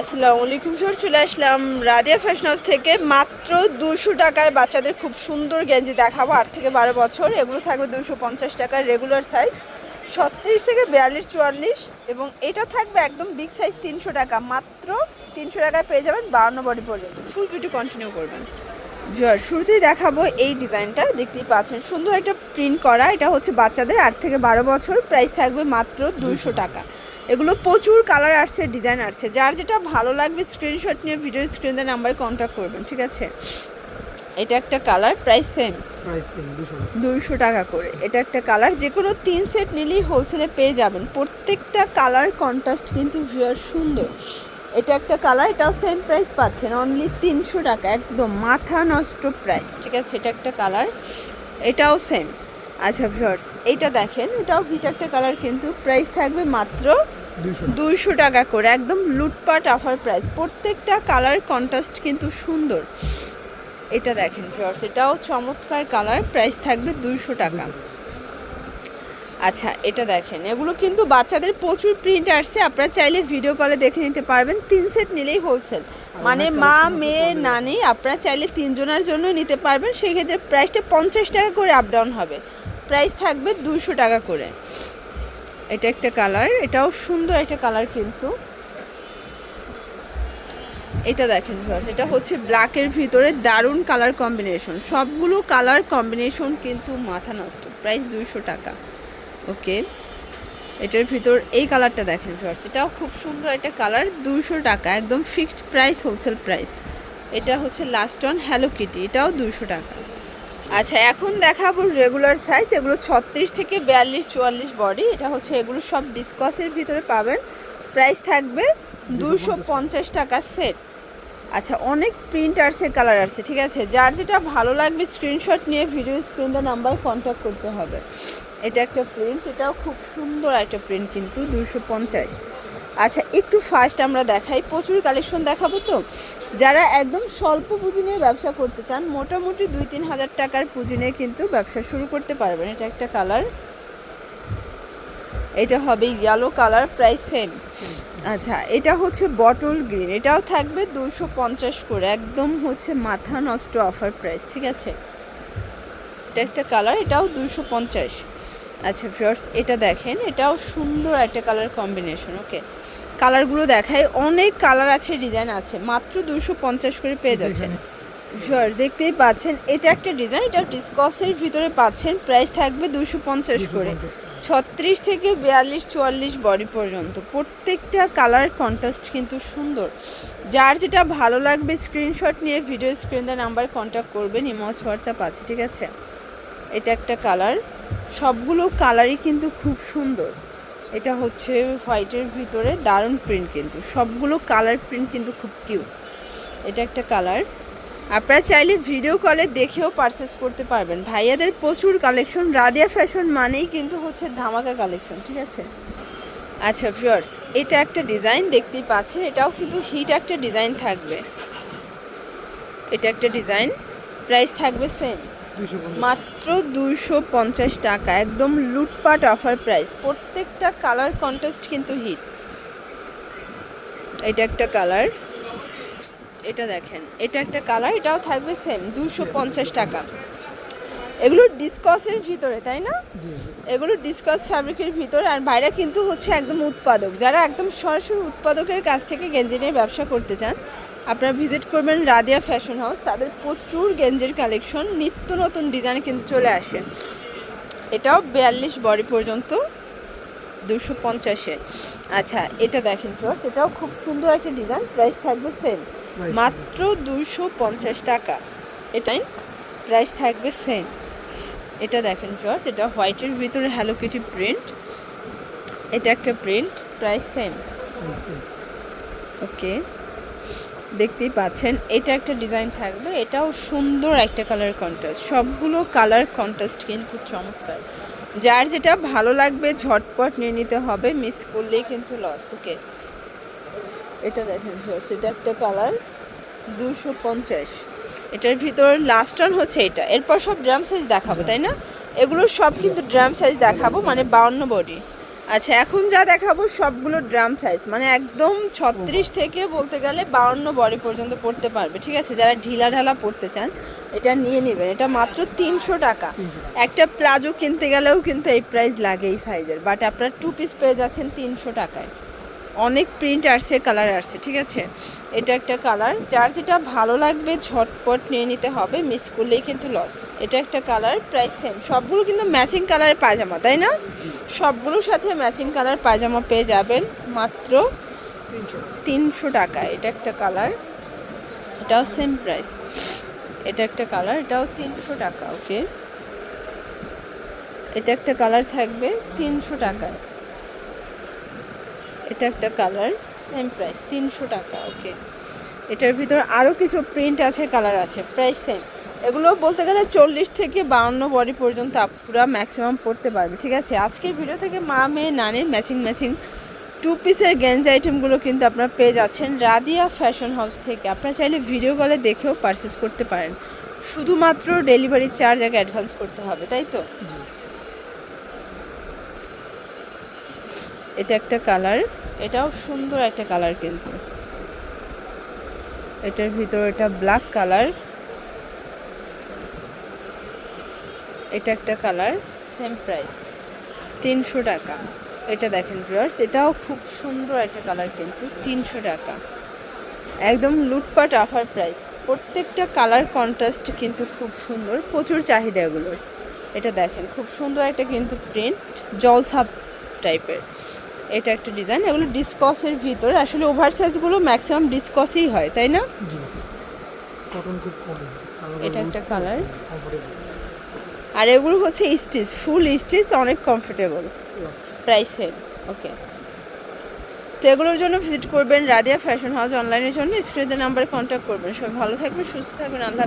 আসসালামু আলাইকুম স্যার, চলে আসলাম রাদিয়া ফ্যাশন হাউস থেকে। মাত্র দুশো টাকায় বাচ্চাদের খুব সুন্দর গেঞ্জি দেখাবো, আট থেকে বারো বছর। এগুলো থাকবে দুশো পঞ্চাশ টাকার রেগুলার সাইজ ছত্রিশ থেকে বিয়াল্লিশ, চুয়াল্লিশ। এবং এটা থাকবে একদম বিগ সাইজ তিনশো টাকা। মাত্র তিনশো টাকায় পেয়ে যাবেন বাউন্ন বডি পর্যন্ত। ফুল ভিডিও কন্টিনিউ করবেন। শুরুতেই দেখাবো এই ডিজাইনটা। দেখতেই পাচ্ছেন, সুন্দর একটা প্রিন্ট করা। এটা হচ্ছে বাচ্চাদের আট থেকে বারো বছর। প্রাইস থাকবে মাত্র দুইশো টাকা। এগুলো প্রচুর কালার আসছে ডিজাইন আসছে। যার যেটা ভালো লাগবে স্ক্রিনশট নিয়ে ভিডিও স্ক্রিনে নাম্বারে কন্ট্যাক্ট করবেন ঠিক আছে? এটা একটা কালার প্রাইস সেম দুইশো টাকা। করে। এটা একটা কালার যে কোনো তিন সেট নিলেই হোলসেলে পেয়ে যাবেন। প্রত্যেকটা কালার কন্ট্রাস্ট কিন্তু ভিউয়ার সুন্দর। এটা একটা কালার এটাও সেম প্রাইস পাচ্ছেন অনলি তিনশো টাকা একদম মাথা নষ্ট প্রাইস ঠিক আছে? এটা একটা কালার এটাও সেম আচ্ছা ভিউয়ার্স এইটা দেখেন এটাও হিট একটা কালার কিন্তু প্রাইস থাকবে মাত্র দুইশো। টাকা করে একদম লুটপাট অফার প্রাইস প্রত্যেকটা কালার কন্ট্রাস্ট কিন্তু সুন্দর। এটা দেখেন ফ্রস এটাও চমৎকার কালার প্রাইস থাকবে দুইশো টাকা। আচ্ছা এটা দেখেন এগুলো কিন্তু বাচ্চাদের প্রচুর প্রিন্ট আসছে আপনারা চাইলে ভিডিও কলে দেখে নিতে পারবেন তিন সেট নিলেই হোলসেল মানে মা মেয়ে। নানি আপনারা চাইলে তিনজনের জন্য নিতে পারবেন সেই ক্ষেত্রে প্রাইসটা পঞ্চাশ টাকা করে আপ ডাউন হবে। প্রাইস থাকবে দুশো টাকা করে। এটা একটা কালার, এটাও সুন্দর একটা কালার কিন্তু। এটা দেখেন ভিউয়ার্স এটা হচ্ছে ব্ল্যাকের ভিতরে দারুণ কালার কম্বিনেশন সবগুলো কালার কম্বিনেশন কিন্তু মাথা নষ্ট প্রাইস দুইশো টাকা। ওকে এটার ভিতর এই কালারটা দেখেন ভিউয়ার্স এটাও খুব সুন্দর একটা কালার দুইশো টাকা, একদম ফিক্সড প্রাইস হোলসেল প্রাইস এটা হচ্ছে লাস্ট অন হ্যালো কিটি এটাও দুইশো টাকা। আচ্ছা এখন দেখাবো রেগুলার সাইজ এগুলো ছত্রিশ থেকে বিয়াল্লিশ, চুয়াল্লিশ বডি এটা হচ্ছে এগুলো সব ডিসকাসের ভিতরে পাবেন। প্রাইস থাকবে দুশো পঞ্চাশ টাকা সেট আচ্ছা অনেক প্রিন্ট আসছে কালার আসছে ঠিক আছে? যার যেটা ভালো লাগবে স্ক্রিনশট নিয়ে ভিডিও স্ক্রিনটা নাম্বার কন্ট্যাক্ট করতে হবে। এটা একটা প্রিন্ট এটাও খুব সুন্দর একটা প্রিন্ট কিন্তু দুশো পঞ্চাশ। আচ্ছা একটু ফার্স্ট আমরা দেখাই, প্রচুর কালেকশন দেখাবো তো? যারা একদম স্বল্প পুঁজি নিয়ে ব্যবসা করতে চান, মোটামুটি দুই তিন হাজার টাকার পুঁজি নিয়ে কিন্তু ব্যবসা শুরু করতে পারবেন। এটা একটা কালার এটা হবে ইয়েলো কালার প্রাইস সেম আচ্ছা এটা হচ্ছে বটল গ্রিন এটাও থাকবে দুশো পঞ্চাশ করে। একদম হচ্ছে মাথা নষ্ট অফার প্রাইস ঠিক আছে? এটা একটা কালার এটাও দুশো পঞ্চাশ। আচ্ছা ফিয়ার্স এটা দেখেন, এটাও সুন্দর একটা কালার কম্বিনেশন ওকে কালারগুলো দেখায় অনেক কালার আছে ডিজাইন আছে মাত্র দুশো পঞ্চাশ করে পেয়ে যাচ্ছেন। ফিয়ার্স দেখতেই পাচ্ছেন এটা একটা ডিজাইন এটা ডিসকসের ভিতরে পাচ্ছেন প্রাইস থাকবে দুশো পঞ্চাশ করে। ছত্রিশ থেকে বিয়াল্লিশ চুয়াল্লিশ বডি পর্যন্ত। প্রত্যেকটা কালার কন্ট্রাস্ট কিন্তু সুন্দর। যার যেটা ভালো লাগবে স্ক্রিনশট নিয়ে ভিডিও স্ক্রিনে নাম্বার কন্ট্যাক্ট করবেন ইমজ হোয়াটসঅ্যাপ আছে ঠিক আছে? এটা একটা কালার। সবগুলো কালারই কিন্তু খুব সুন্দর। এটা হচ্ছে হোয়াইটের ভিতরে দারুণ প্রিন্ট কিন্তু। সবগুলো কালার প্রিন্ট কিন্তু খুব কিউট এটা একটা কালার আপনারা চাইলে ভিডিও কলে দেখেও পারচেস করতে পারবেন। ভাইয়াদের প্রচুর কালেকশন রাদিয়া ফ্যাশন মানেই কিন্তু হচ্ছে ধামাকা কালেকশন ঠিক আছে? আচ্ছা ভিউয়ার্স এটা একটা ডিজাইন দেখতেই পাচ্ছেন। এটাও কিন্তু হিট একটা ডিজাইন থাকবে। এটা একটা ডিজাইন প্রাইস থাকবে সেম মাত্র দুইশো পঞ্চাশ টাকা একদম লুটপাট অফার প্রাইস প্রত্যেকটা কালার কন্টেস্ট কিন্তু হিট এটা একটা কালার এটা দেখেন এটা একটা কালার এটাও থাকবে সেম দুশো পঞ্চাশ টাকা। এগুলো ডিসকসের ভিতরে তাই না? এগুলো ডিসকস ফ্যাব্রিকের ভিতরে আর বাইরে কিন্তু হচ্ছে একদম উৎপাদক। যারা একদম সরাসরি উৎপাদকের কাছ থেকে গেঞ্জি নিয়ে ব্যবসা করতে চান আপনারা ভিজিট করবেন রাদিয়া ফ্যাশন হাউস তাদের প্রচুর গেঞ্জের কালেকশন নিত্য নতুন ডিজাইন কিন্তু চলে আসে। এটাও বিয়াল্লিশ বডি পর্যন্ত দুশো পঞ্চাশে। আচ্ছা এটা দেখেন ফ্লোর্স এটাও খুব সুন্দর একটা ডিজাইন প্রাইস থাকবে সেম মাত্র দুশো পঞ্চাশ টাকা। এটাই প্রাইস থাকবে সেম এটা দেখেন ফ্লোর্স এটা হোয়াইটের ভিতরে হ্যালো কিটি প্রিন্ট এটা একটা প্রিন্ট প্রাইস সেম ওকে দেখতেই পাচ্ছেন। এটা একটা ডিজাইন থাকবে। এটাও সুন্দর একটা কালার কন্ট্রাস্ট সবগুলো কালার কন্ট্রাস্ট কিন্তু চমৎকার। যার যেটা ভালো লাগবে ঝটপট নিয়ে নিতে হবে মিস করলেই কিন্তু লস ওকে এটা দেখেন এটা একটা কালার দুশো পঞ্চাশ। এটার ভিতর লাস্ট অন হচ্ছে এটা। এরপর সব ড্রাম সাইজ দেখাবো, তাই না? এগুলো সব কিন্তু ড্রাম সাইজ দেখাবো মানে বাউন্ন বডি আচ্ছা এখন যা দেখাবো সবগুলো ড্রাম সাইজ। মানে একদম ছত্রিশ থেকে বলতে গেলে বাউন্ন বডি পর্যন্ত পড়তে পারবে, ঠিক আছে? যারা ঢিলা ঢালা পড়তে চান, এটা নিয়ে নেবেন। এটা মাত্র তিনশো টাকা। একটা প্লাজো কিনতে গেলেও কিন্তু এই প্রাইস লাগে এই সাইজের বাট আপনার টু পিস পেয়ে যাচ্ছেন তিনশো টাকায়। অনেক প্রিন্ট আসছে কালার আসছে ঠিক আছে? এটা একটা কালার যার যেটা ভালো লাগবে ঝটপট নিয়ে নিতে হবে মিস করলেই কিন্তু লস এটা একটা কালার প্রাইস সেম সবগুলো কিন্তু ম্যাচিং কালারের পায়জামা তাই না? সবগুলোর সাথে ম্যাচিং কালার পায়জামা পেয়ে যাবেন মাত্র তিনশো তিনশো টাকা। এটা একটা কালার এটাও সেম প্রাইস এটা একটা কালার এটাও তিনশো টাকা ওকে এটা একটা কালার থাকবে তিনশো টাকায়। এটা একটা কালার সেম প্রাইস তিনশো টাকা ওকে এটার ভিতর আরও কিছু প্রিন্ট আছে কালার আছে প্রাইস সেম এগুলো বলতে গেলে চল্লিশ থেকে বাউন্ন বডি পর্যন্ত আপুরা ম্যাক্সিমাম পড়তে পারবে, ঠিক আছে? আজকের ভিডিও থেকে মা, মেয়ে, নানির ম্যাচিং ম্যাচিং টু পিসের গেঞ্জ আইটেমগুলো কিন্তু আপনারা পেয়ে যাচ্ছেন রাদিয়া ফ্যাশন হাউস থেকে। আপনারা চাইলে ভিডিও কলে দেখেও পারচেস করতে পারেন। শুধুমাত্র ডেলিভারি চার্জ আগে অ্যাডভান্স করতে হবে, তাই তো? এটা একটা কালার। এটাও সুন্দর একটা কালার কিন্তু। এটার ভিতর এটা ব্ল্যাক কালার। এটা একটা কালার। Same price. তিনশো টাকা। এটা দেখেন ভিউয়ার্স এটাও খুব সুন্দর একটা কালার কিন্তু, তিনশো টাকা। একদম লুটপাট অফার প্রাইস প্রত্যেকটা কালার কন্ট্রাস্ট কিন্তু খুব সুন্দর, প্রচুর চাহিদা এগুলোর। এটা দেখেন, খুব সুন্দর একটা কিন্তু প্রিন্ট জলসাপ টাইপের এটা একটা ডিজাইন এগুলো ডিসকসের ভিতর। আসলে ওভার সাইজগুলো ম্যাক্সিমাম ডিসকসই হয় তাই না? এটা একটা কালার আর এগুলো হচ্ছে স্টিচ ফুল স্টিচ অনেক কমফোর্টেবল প্রাইস ওকে তো এগুলোর জন্য ভিজিট করবেন রাদিয়া ফ্যাশন হাউস অনলাইনের জন্য। স্ক্রিনের নাম্বারে কন্ট্যাক্ট করবেন। সবাই ভালো থাকবেন সুস্থ থাকবেন। আল্লাহ।